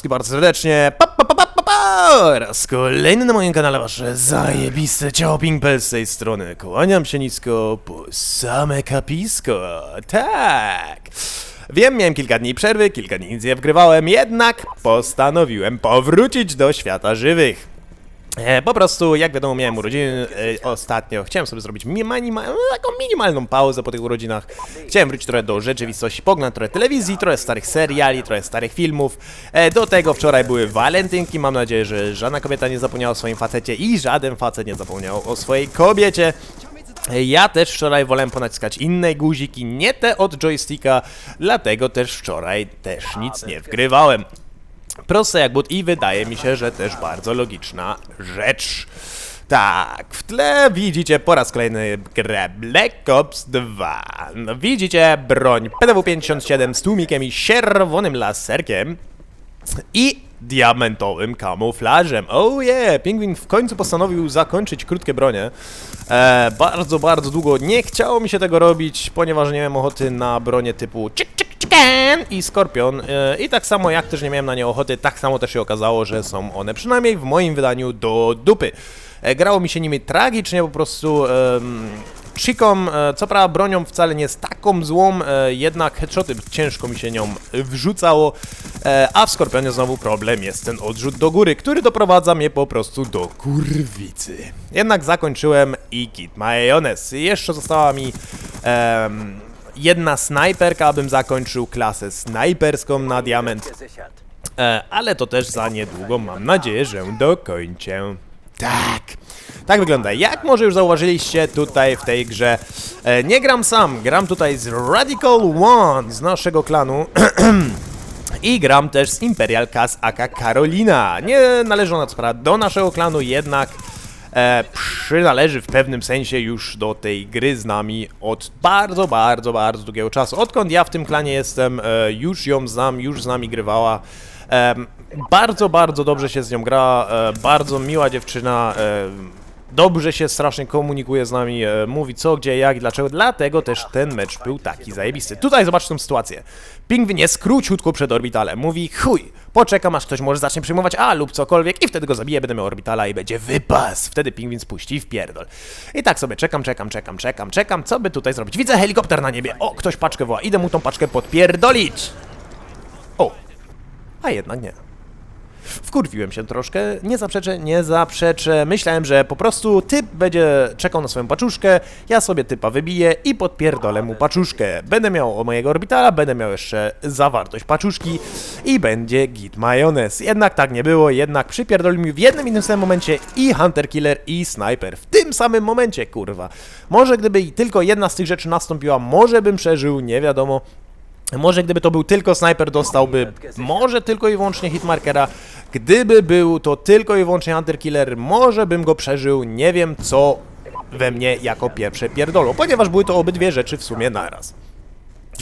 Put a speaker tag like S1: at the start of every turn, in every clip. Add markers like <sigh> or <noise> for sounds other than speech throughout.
S1: Wszystkich bardzo serdecznie. Pa, pa, pa, pa, pa, pa. Raz kolejny na moim kanale wasze zajebiste ciało Pinkpel z tej strony. Kłaniam się nisko po same kapisko. Tak. Wiem, miałem kilka dni przerwy, kilka dni nic nie wgrywałem, jednak postanowiłem powrócić do świata żywych. E, po prostu, jak wiadomo, miałem urodziny e, ostatnio. Chciałem sobie zrobić minima, taką minimalną pauzę po tych urodzinach. Chciałem wrócić trochę do rzeczywistości, poglądać trochę telewizji, trochę starych seriali, trochę starych filmów. E, do tego wczoraj były walentynki. Mam nadzieję, że żadna kobieta nie zapomniała o swoim facecie i żaden facet nie zapomniał o swojej kobiecie. Ja też wczoraj wolałem ponaciskać inne guziki, nie te od joysticka, dlatego też wczoraj też nic nie wgrywałem. Proste jak but i wydaje mi się, że też bardzo logiczna rzecz. Tak, w tle widzicie po raz kolejny grę Black Ops 2. No, widzicie broń PDW-57 z tłumikiem i czerwonym laserkiem i diamentowym kamuflażem. Oh yeah, Pingwin w końcu postanowił zakończyć krótkie bronie. E, bardzo, bardzo długo nie chciało mi się tego robić, ponieważ nie miałem ochoty na bronie typu chicken i skorpion. E, I tak samo jak też nie miałem na nie ochoty, tak samo też się okazało, że są one przynajmniej w moim wydaniu do dupy. E, grało mi się nimi tragicznie, po prostu... e, co prawda bronią wcale nie jest taką złą, jednak headshoty ciężko mi się nią wrzucało, a w Skorpionie znowu problem jest ten odrzut do góry, który doprowadza mnie po prostu do kurwicy. Jednak zakończyłem i kit majonez. Jeszcze została mi em, jedna snajperka, abym zakończył klasę snajperską na diament. E, ale to też za niedługo mam nadzieję, że dokończę. Tak. Tak wygląda. Jak może już zauważyliście tutaj w tej grze, e, nie gram sam, gram tutaj z Radical One z naszego klanu. <clears throat> I gram też z Imperial Cas Karolina. Nie należy ona co do naszego klanu, jednak e, przynależy w pewnym sensie już do tej gry z nami od bardzo, bardzo, bardzo długiego czasu. Odkąd ja w tym klanie jestem, e, już ją znam, już z nami grywała. Em, bardzo, bardzo dobrze się z nią gra, e, bardzo miła dziewczyna, e, dobrze się strasznie komunikuje z nami, e, mówi co, gdzie, jak i dlaczego, dlatego też ten mecz był taki zajebisty. Tutaj zobaczcie tą sytuację. Pingwin jest króciutko przed orbitalem, mówi chuj, poczekam aż ktoś może zacznie przyjmować A lub cokolwiek i wtedy go zabiję, będę miał orbitala i będzie wypas. Wtedy pingwin spuści w pierdol. I tak sobie czekam, czekam, czekam, czekam, czekam, co by tutaj zrobić? Widzę helikopter na niebie, o, ktoś paczkę woła, idę mu tą paczkę podpierdolić. O, a jednak nie. Wkurwiłem się troszkę, nie zaprzeczę, nie zaprzeczę. Myślałem, że po prostu typ będzie czekał na swoją paczuszkę, ja sobie typa wybiję i podpierdolę mu paczuszkę. Będę miał o mojego orbitala, będę miał jeszcze zawartość paczuszki i będzie git majonez. Jednak tak nie było, jednak przypierdolił mi w jednym i tym samym momencie i Hunter Killer i Sniper. W tym samym momencie, kurwa. Może gdyby tylko jedna z tych rzeczy nastąpiła, może bym przeżył, nie wiadomo. Może gdyby to był tylko snajper, dostałby może tylko i wyłącznie hitmarkera. Gdyby był to tylko i wyłącznie Hunter Killer, może bym go przeżył. Nie wiem co we mnie jako pierwsze pierdolo, ponieważ były to obydwie rzeczy w sumie naraz.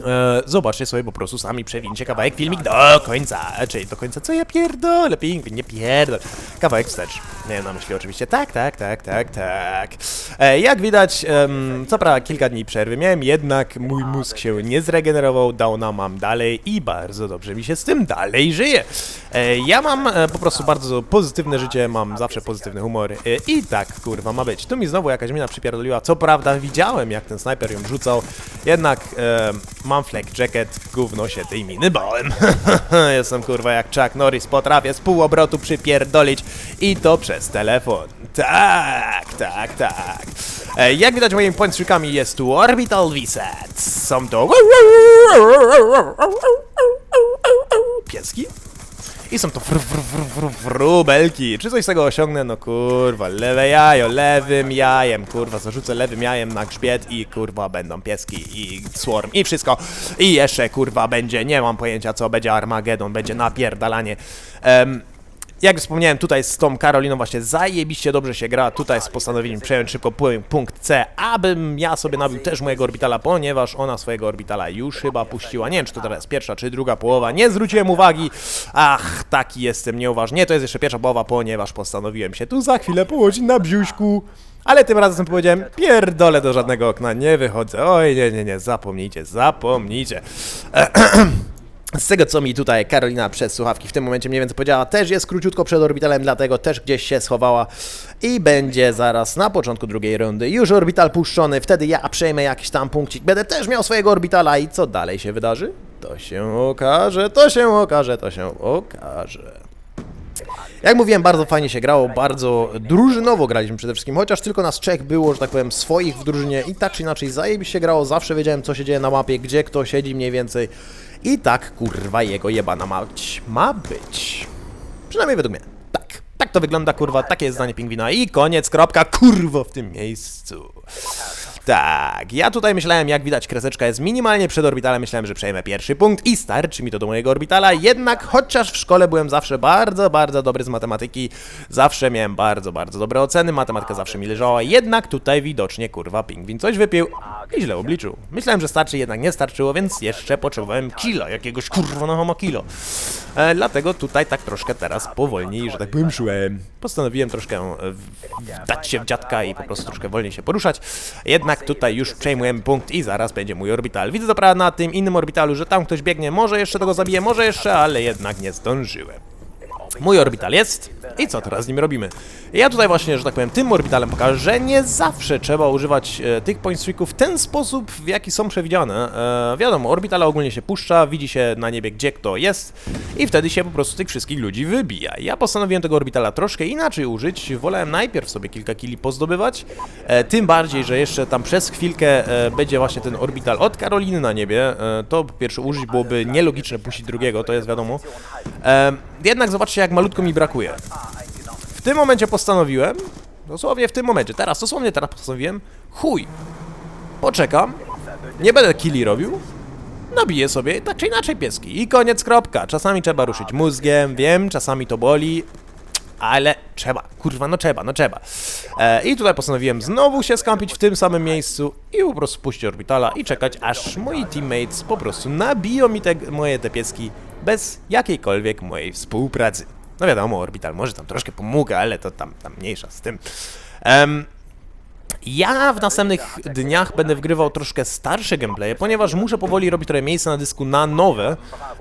S1: E, zobaczcie sobie po prostu sami przewincie kawałek filmik do końca. Czyli do końca co ja pierdolę, pingwin, nie pierdol. Kawałek wstecz. Nie na myśli oczywiście. Tak, tak, tak, tak, tak. E, jak widać, em, co prawda kilka dni przerwy miałem, jednak mój mózg się nie zregenerował, downa mam dalej i bardzo dobrze mi się z tym dalej żyje. E, ja mam e, po prostu bardzo pozytywne życie, mam zawsze pozytywny humor e, i tak kurwa ma być. Tu mi znowu jakaś mina przypierdoliła, co prawda widziałem jak ten snajper ją rzucał, jednak e, mam flak jacket, gówno się tej miny bałem. <laughs> Jestem kurwa jak Chuck Norris, potrafię z pół obrotu przypierdolić i to przez telefon. Tak, tak, tak. Jak widać moimi pończykami jest tu Orbital Reset. Są to pieski? I są to fr, fr. Czy coś z tego osiągnę? No kurwa, lewe jajo, lewym jajem, kurwa, zarzucę lewym jajem na grzbiet i kurwa będą pieski i swarm i wszystko. I jeszcze kurwa będzie, nie mam pojęcia co, będzie Armagedon, będzie napierdalanie. Em, jak wspomniałem, tutaj z tą Karoliną właśnie zajebiście dobrze się gra. Tutaj z postanowieniem przejąć szybko pu- punkt C, abym ja sobie nabił też mojego orbitala, ponieważ ona swojego orbitala już chyba puściła. Nie wiem, czy to teraz pierwsza, czy druga połowa. Nie zwróciłem uwagi. Ach, taki jestem nieuważny. Nie, to jest jeszcze pierwsza połowa, ponieważ postanowiłem się tu za chwilę położyć na brzuszku. Ale tym razem powiedziałem, pierdolę do żadnego okna, nie wychodzę. Oj, nie, nie, nie, zapomnijcie, zapomnijcie. <clears throat> Z tego, co mi tutaj Karolina przez słuchawki w tym momencie mniej więcej powiedziała, też jest króciutko przed orbitalem, dlatego też gdzieś się schowała i będzie zaraz na początku drugiej rundy już orbital puszczony, wtedy ja przejmę jakiś tam punkcik, będę też miał swojego orbitala i co dalej się wydarzy? To się okaże, to się okaże, to się okaże. Jak mówiłem, bardzo fajnie się grało, bardzo drużynowo graliśmy przede wszystkim, chociaż tylko nas trzech było, że tak powiem, swoich w drużynie i tak czy inaczej zajebiście się grało, zawsze wiedziałem co się dzieje na mapie, gdzie kto siedzi mniej więcej i tak kurwa jego jebana mać ma być. Przynajmniej według mnie. Tak. Tak to wygląda, kurwa, takie jest zdanie pingwina i koniec, kropka, kurwo w tym miejscu. Tak, ja tutaj myślałem, jak widać, kreseczka jest minimalnie przed orbitalem, myślałem, że przejmę pierwszy punkt i starczy mi to do mojego orbitala, jednak chociaż w szkole byłem zawsze bardzo, bardzo dobry z matematyki, zawsze miałem bardzo, bardzo dobre oceny, matematyka zawsze mi leżała, jednak tutaj widocznie, kurwa, pingwin coś wypił i źle obliczył. Myślałem, że starczy, jednak nie starczyło, więc jeszcze potrzebowałem kilo, jakiegoś kurwa no homo kilo. E, dlatego tutaj tak troszkę teraz powolniej, że tak powiem, szłem. Postanowiłem troszkę e, w- dać się w dziadka i po prostu troszkę wolniej się poruszać. Jednak tutaj już przejmujemy punkt i zaraz będzie mój orbital. Widzę dobra na tym innym orbitalu, że tam ktoś biegnie, może jeszcze tego zabiję, może jeszcze, ale jednak nie zdążyłem. Mój orbital jest. I co teraz z nim robimy? Ja tutaj właśnie, że tak powiem, tym orbitalem pokażę, że nie zawsze trzeba używać e, tych point streaków w ten sposób, w jaki są przewidziane. E, wiadomo, orbitala ogólnie się puszcza, widzi się na niebie, gdzie kto jest i wtedy się po prostu tych wszystkich ludzi wybija. Ja postanowiłem tego orbitala troszkę inaczej użyć. Wolałem najpierw sobie kilka kili pozdobywać, e, tym bardziej, że jeszcze tam przez chwilkę e, będzie właśnie ten orbital od Karoliny na niebie. E, to po pierwsze użyć byłoby nielogiczne puścić drugiego, to jest wiadomo. E, jednak zobaczcie, jak malutko mi brakuje. W tym momencie postanowiłem, dosłownie w tym momencie, teraz, dosłownie teraz postanowiłem, chuj, poczekam, nie będę killi robił, nabiję sobie tak czy inaczej pieski i koniec, kropka. Czasami trzeba ruszyć mózgiem, wiem, czasami to boli, ale trzeba, kurwa, no trzeba, no trzeba. E, I tutaj postanowiłem znowu się skampić w tym samym miejscu i po prostu puścić orbitala i czekać, aż moi teammates po prostu nabiją mi te, moje te pieski bez jakiejkolwiek mojej współpracy. No wiadomo, orbital może tam troszkę pomógę, ale to tam, tam mniejsza z tym. Em, ja w następnych dniach będę wgrywał troszkę starsze gameplaye, ponieważ muszę powoli robić trochę miejsca na dysku na nowe.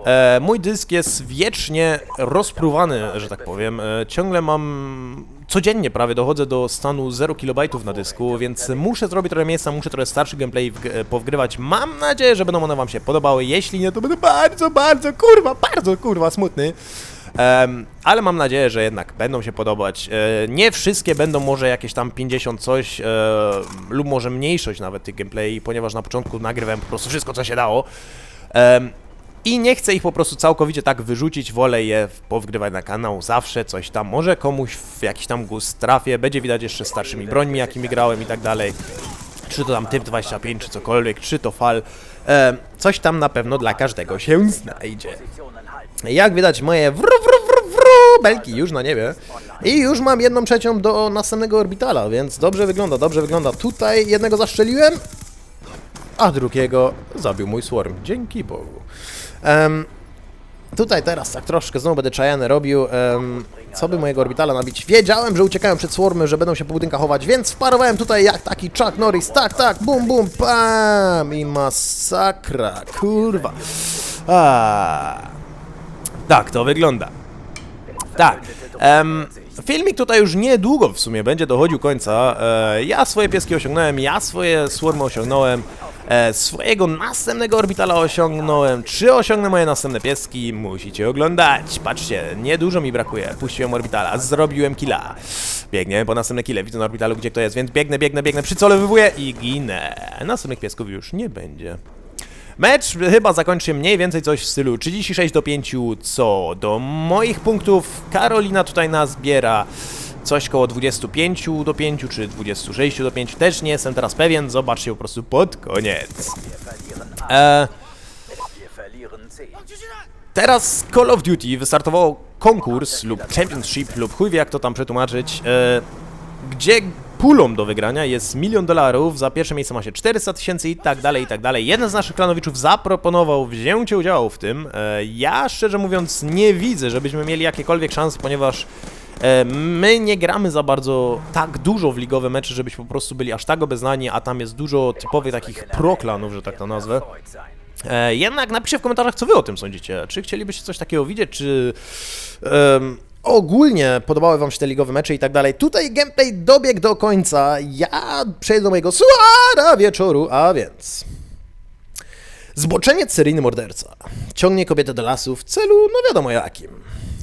S1: E, mój dysk jest wiecznie rozpruwany, że tak powiem. E, ciągle mam... Codziennie prawie dochodzę do stanu 0 KB na dysku, więc muszę zrobić trochę miejsca, muszę trochę starszy gameplay wg- powgrywać. Mam nadzieję, że będą one wam się podobały. Jeśli nie, to będę bardzo, bardzo, kurwa, bardzo, kurwa, smutny. Ale mam nadzieję, że jednak będą się podobać. E, nie wszystkie będą może jakieś tam 50 coś, e, lub może mniejszość nawet tych gameplay, ponieważ na początku nagrywałem po prostu wszystko, co się dało. I nie chcę ich po prostu całkowicie tak wyrzucić, wolę je powgrywać na kanał zawsze, coś tam, może komuś w jakiś tam gust trafię, będzie widać jeszcze starszymi brońmi, jakimi grałem i tak dalej. Czy to tam typ 25, czy cokolwiek, czy to fal. Em, coś tam na pewno dla każdego się znajdzie. Jak widać moje wru, wru, wru, wru, belki już na niebie. I już mam jedną trzecią do następnego orbitala, więc dobrze wygląda, dobrze wygląda. Tutaj jednego zastrzeliłem, a drugiego zabił mój swarm. Dzięki Bogu. Em, tutaj teraz tak troszkę znowu będę czajany robił. em, co by mojego orbitala nabić? Wiedziałem, że uciekają przed swarmy, że będą się po budynkach chować, więc wparowałem tutaj jak taki Chuck Norris. Tak, tak, bum, bum, pam i masakra, kurwa. A. Tak to wygląda. Tak. filmik tutaj już niedługo w sumie będzie dochodził końca. E, ja swoje pieski osiągnąłem, ja swoje swarmy osiągnąłem. E, swojego następnego orbitala osiągnąłem. Czy osiągnę moje następne pieski? Musicie oglądać. Patrzcie, niedużo mi brakuje. Puściłem orbitala, zrobiłem killa. Biegnie po następne kile, widzę na orbitalu gdzie to jest, więc biegnę, biegnę, biegnę, przycolowywuję i ginę. Następnych piesków już nie będzie. Mecz chyba zakończy mniej więcej coś w stylu 36 do 5 co do moich punktów. Karolina tutaj nas zbiera coś koło 25 do 5 czy 26 do 5. Też nie jestem teraz pewien, zobaczcie po prostu pod koniec. E, teraz Call of Duty wystartowało konkurs lub championship lub chuj wie jak to tam przetłumaczyć, e, gdzie pulą do wygrania jest milion dolarów, za pierwsze miejsce ma się 400 tysięcy i tak dalej, i tak dalej. Jeden z naszych klanowiczów zaproponował wzięcie udziału w tym. E, ja szczerze mówiąc nie widzę, żebyśmy mieli jakiekolwiek szans, ponieważ my nie gramy za bardzo tak dużo w ligowe mecze, żebyśmy po prostu byli aż tak obeznani, a tam jest dużo typowych takich proklanów, że tak to nazwę. E, jednak napiszcie w komentarzach, co wy o tym sądzicie. Czy chcielibyście coś takiego widzieć, czy em, ogólnie podobały wam się te ligowe mecze i tak dalej. Tutaj gameplay dobiegł do końca. Ja przejdę do mojego suara wieczoru, a więc... Zboczeniec seryjny morderca. Ciągnie kobietę do lasu w celu, no wiadomo jakim.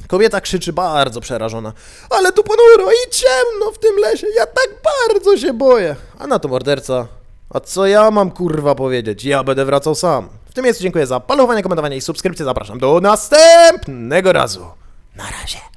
S1: Kobieta krzyczy bardzo przerażona. Ale tu ponuro i ciemno w tym lesie, ja tak bardzo się boję. A na to morderca. A co ja mam kurwa powiedzieć? Ja będę wracał sam. W tym miejscu dziękuję za palowanie, komentowanie i subskrypcję. Zapraszam do następnego razu. Na razie.